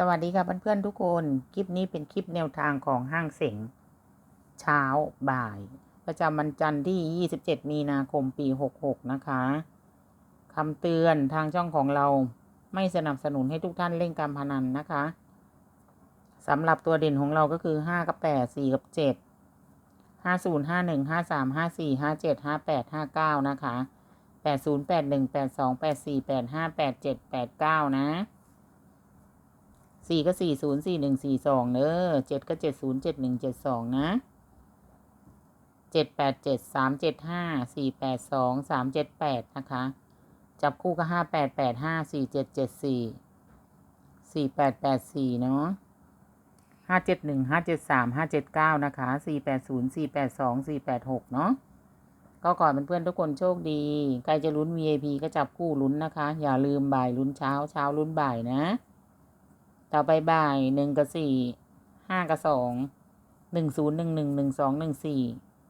สวัสดีค่ะเพื่อนๆทุกคน คลิปนี้เป็นคลิปแนวทางของห้างเสงเช้าบ่าย ประจำวันจันทร์ที่ 27 มีนาคมปี 66 นะคะคำเตือนทางช่องของเราไม่สนับสนุนให้ทุกท่านเล่นการพนันนะคะสำหรับตัวเด่นของเราก็คือ 5 กับ 8 4 กับ 7 50 51 53 54 57 58 59 นะคะ 80 81 82 84 85 87 89 นะ สี่ก็สี่ศูนย์สี่หนึ่งสี่สองเนอะเจ็ดก็เจ็ดศูนย์เจ็ดหนึ่งเจ็ดสองนะเจ็ดแปดเจ็ดสามเจ็ดห้าสี่แปดสองสามเจ็ดแปดนะคะ จับคู่ก็ห้าแปดแปดห้าสี่เจ็ดเจ็ดสี่สี่แปดแปดสี่เนาะห้าเจ็ดหนึ่งห้าเจ็ดสามห้าเจ็ดเก้านะคะสี่แปดศูนย์สี่แปดสองสี่แปดหกเนาะก็ก่อนเพื่อนๆทุกคนโชคดีใครจะลุ้น VIP ก็จับคู่ลุ้นนะคะ อย่าลืมบ่ายลุ้นเช้าเช้าลุ้นบ่ายนะ ต่อไปบ่ายหนึ่งกับสี่ห้ากับสองหนึ่งศูนย์หนึ่งหนึ่งหนึ่งสองหนึ่งสี่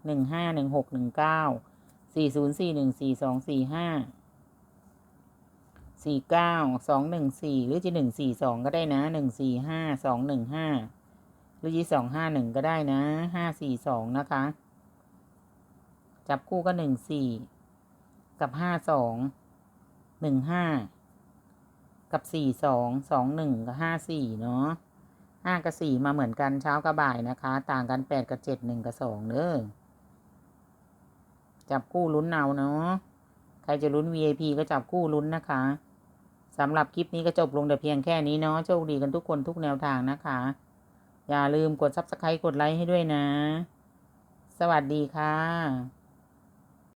หนึ่งห้าหนึ่งหกหนึ่งเก้าสี่ศูนย์สี่หนึ่งสี่สองสี่ห้าสี่เก้าสองหนึ่งสี่หรือจะหนึ่งสี่สองก็ได้นะหนึ่งสี่ห้าสองหนึ่งห้าหรือยี่สองห้าหนึ่งก็ได้นะห้าสี่สองนะคะ จับคู่ก็หนึ่งสี่กับห้าสองหนึ่งห้า กับสี่สองสองหนึ่งกับห้าสี่เนาะห้ากับสี่มาเหมือนกันเช้ากับบ่ายนะคะ ต่างกันแปดกับเจ็ดหนึ่งกับสองเด้อจับคู่ลุ้นเอาเนาะใครจะลุ้น VIP ก็จับคู่ลุ้นนะคะสำหรับคลิปนี้ก็จบลงแต่เพียงแค่นี้เนาะโชคดีกันทุกคนทุกแนวทางนะคะ อย่าลืมกด subscribe กดไลค์ให้ด้วยนะ สวัสดีค่ะ